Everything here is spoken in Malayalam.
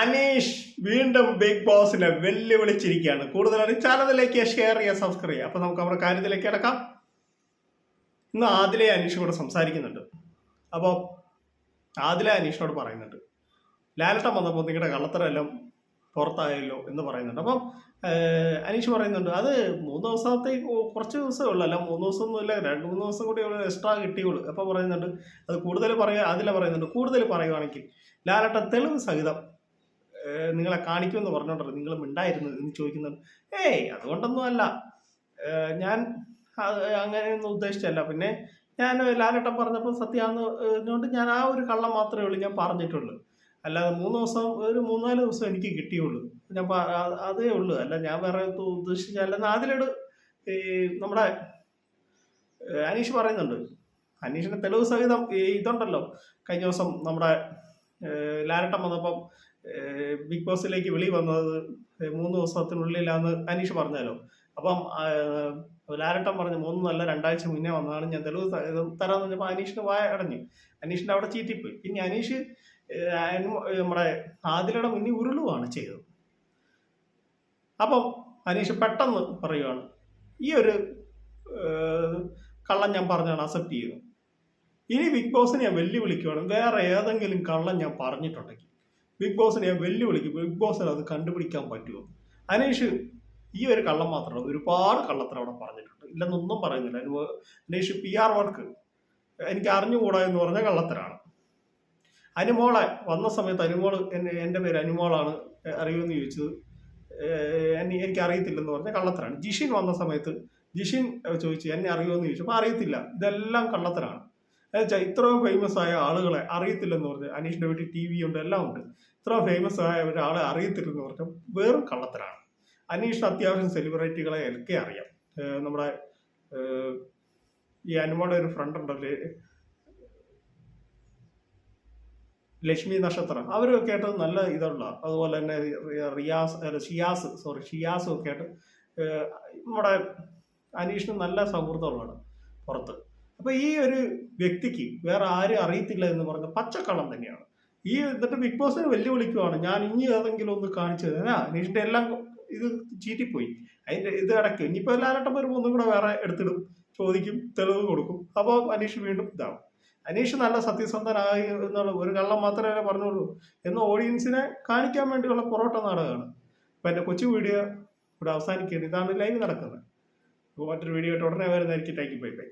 അനീഷ് വീണ്ടും ബിഗ് ബോസിനെ വെല്ലുവിളിച്ചിരിക്കുകയാണ്. കൂടുതൽ ചാനലിലേക്ക് ഷെയർ ചെയ്യുക സബ്സ്ക്രൈബ് ചെയ്യുക. അപ്പൊ നമുക്ക് അവരുടെ കാര്യത്തിലേക്ക് കിടക്കാം. ഇന്ന് ആദിലെ അനീഷ് കൂടെ സംസാരിക്കുന്നുണ്ട്. അപ്പോൾ ആദിലെ അനീഷിനോട് പറയുന്നുണ്ട്. ലാലട്ടം വന്നപ്പോൾ നിങ്ങളുടെ കള്ളത്തരെല്ലാം പുറത്തായല്ലോ എന്ന് പറയുന്നുണ്ട്. അപ്പം അനീഷ് പറയുന്നുണ്ട് അത് മൂന്ന് ദിവസത്തെ കുറച്ച് ദിവസമേ ഉള്ളൂ. അല്ല മൂന്ന് ദിവസം ഒന്നുമില്ല രണ്ട് മൂന്ന് ദിവസം കൂടി ഉള്ള എക്സ്ട്രാ കിട്ടിയുള്ളൂ. അപ്പോൾ പറയുന്നുണ്ട് അത് കൂടുതൽ പറയുക അതിലെ പറയുന്നുണ്ട് കൂടുതൽ പറയുവാണെങ്കിൽ ലാലട്ട തെളിവ് സഹിതം നിങ്ങളെ കാണിക്കുമെന്ന് പറഞ്ഞോണ്ടല്ലോ നിങ്ങൾ മിണ്ടായിരുന്നു എന്ന് ചോദിക്കുന്നത്. ഏയ് അതുകൊണ്ടൊന്നും അല്ല ഞാൻ അങ്ങനെയൊന്നും ഉദ്ദേശിച്ചല്ല പിന്നെ ഞാൻ ലാലട്ടം പറഞ്ഞപ്പോൾ സത്യമാണെന്ന് ഞാൻ ആ ഒരു കള്ളം മാത്രമേ ഉള്ളൂ ഞാൻ പറഞ്ഞിട്ടുള്ളൂ. അല്ലാതെ മൂന്ന് ദിവസം ഒരു മൂന്നാൽ ദിവസം എനിക്ക് കിട്ടിയുള്ളൂ. ഞാൻ അതേ ഉള്ളൂ. അല്ല ഞാൻ വേറെ ഉദ്ദേശിച്ചല്ല അതിലോട് ഈ നമ്മുടെ അനീഷ് പറയുന്നുണ്ട്. അനീഷിന്റെ തെളിവ് സഹിതം ഇതുണ്ടല്ലോ. കഴിഞ്ഞ ദിവസം നമ്മുടെ ലാലട്ടം വന്നപ്പം ബിഗ് ബോസിലേക്ക് വിളി വന്നത് മൂന്ന് ദിവസത്തിനുള്ളിലാന്ന് അനീഷ് പറഞ്ഞാലോ അപ്പം ലാരട്ടം പറഞ്ഞു മൂന്ന് നല്ല രണ്ടാഴ്ച മുന്നേ വന്നാണ് ഞാൻ തെളിവ് തരാൻ പറഞ്ഞപ്പോൾ അനീഷിന് വായ അടഞ്ഞു. അനീഷിന്റെ അവിടെ ചീറ്റിപ്പോയി. പിന്നെ അനീഷ് നമ്മുടെ ആദിലയുടെ മുന്നിൽ ഉരുളുവാണ് ചെയ്തത്. അപ്പം അനീഷ് പെട്ടെന്ന് പറയുവാണ് ഈ ഒരു കള്ളം ഞാൻ പറഞ്ഞാണ് അക്സെപ്റ്റ് ചെയ്യുന്നു ഇനി ബിഗ് ബോസിനെ ഞാൻ വെല്ലുവിളിക്കുവാണ്. വേറെ ഏതെങ്കിലും കള്ളം ഞാൻ പറഞ്ഞിട്ടുണ്ടെങ്കിൽ ബിഗ് ബോസിനെ ഞാൻ വെല്ലുവിളിക്കും. ബിഗ് ബോസിന് അത് കണ്ടുപിടിക്കാൻ പറ്റുമോ? അനീഷ് ഈ ഒരു കള്ളം മാത്രമല്ല ഒരുപാട് കള്ളത്തിന് അവിടെ പറഞ്ഞിട്ടുണ്ട്. ഇല്ലെന്നൊന്നും പറയുന്നില്ല. അനേഷ് പി ആർ വർക്ക് എനിക്ക് അറിഞ്ഞുകൂടാ എന്ന് പറഞ്ഞ കള്ളത്തരാണ്. അനുമോളെ വന്ന സമയത്ത് എന്റെ എന്റെ പേര് അനുമോളാണ് അറിയുമെന്ന് ചോദിച്ചത്. എനിക്ക് അറിയത്തില്ലെന്ന് പറഞ്ഞ കള്ളത്തരാണ്. ജിഷിൻ വന്ന സമയത്ത് ജിഷിൻ ചോദിച്ചു എന്നെ അറിയുമെന്ന് ചോദിച്ചപ്പോൾ അറിയത്തില്ല. ഇതെല്ലാം കള്ളത്തരാണ്. എന്നുവെച്ചാൽ ഇത്രയും ഫേമസ് ആയ ആളുകളെ അറിയത്തില്ലെന്ന് പറഞ്ഞ് അനീഷിന്റെ വീട്ടിൽ ടി വി ഉണ്ട് എല്ലാം ഉണ്ട്. ഇത്ര ഫേമസ് ആയ ഒരാളെ അറിയത്തില്ലെന്ന് പറഞ്ഞ വെറും കള്ളത്തരാണ്. അനീഷ് അത്യാവശ്യം സെലിബ്രിറ്റികളെ ഒക്കെ അറിയാം. നമ്മുടെ ഈ അനുമോടെ ഒരു ഫ്രണ്ട് ഉണ്ടല്ലേ? ലക്ഷ്മി നക്ഷത്രം. അവരൊക്കെ ആയിട്ട് നല്ല ഇതുള്ള അതുപോലെ തന്നെ റിയാസ് ഷിയാസ് സോറി ഷിയാസും ഒക്കെ ആയിട്ട് നമ്മുടെ അനീഷിന് നല്ല സൗഹൃദമുള്ളതാണ് പുറത്ത്. അപ്പൊ ഈ ഒരു വ്യക്തിക്ക് വേറെ ആരും അറിയത്തില്ല എന്ന് പറഞ്ഞ പച്ചക്കള്ളം തന്നെയാണ്. ഈ എന്നിട്ട് ബിഗ് ബോസിനെ വെല്ലുവിളിക്കുവാണ്. ഞാൻ ഇനി ഏതെങ്കിലും ഒന്ന് കാണിച്ചു തരാ. എല്ലാം ഇത് ചീറ്റിപ്പോയി. അതിന്റെ ഇത് അടയ്ക്കും. ഇനിയിപ്പോൾ ലാലട്ടം വരുമ്പോൾ ഒന്നും കൂടെ വേറെ എടുത്തിടും. ചോദിക്കും തെളിവ് കൊടുക്കും. അപ്പോൾ അനീഷ് വീണ്ടും ഇതാവും. അനീഷ് നല്ല സത്യസന്ധനായി എന്നുള്ള ഒരു കള്ളം മാത്രമേ പറഞ്ഞുള്ളൂ. എന്ന ഓഡിയൻസിനെ കാണിക്കാൻ വേണ്ടിയുള്ള പൊറോട്ട നാടകമാണ്. അപ്പൊ എന്റെ കൊച്ചു വീഡിയോ ഇവിടെ അവസാനിക്കുകയാണ്. ഇതാണ് ലൈവ് നടക്കുന്നത്. അപ്പോൾ മറ്റൊരു വീഡിയോ ഉടനെ വരുന്നതായിരിക്കും. ടൈക്കി ബൈ ബൈ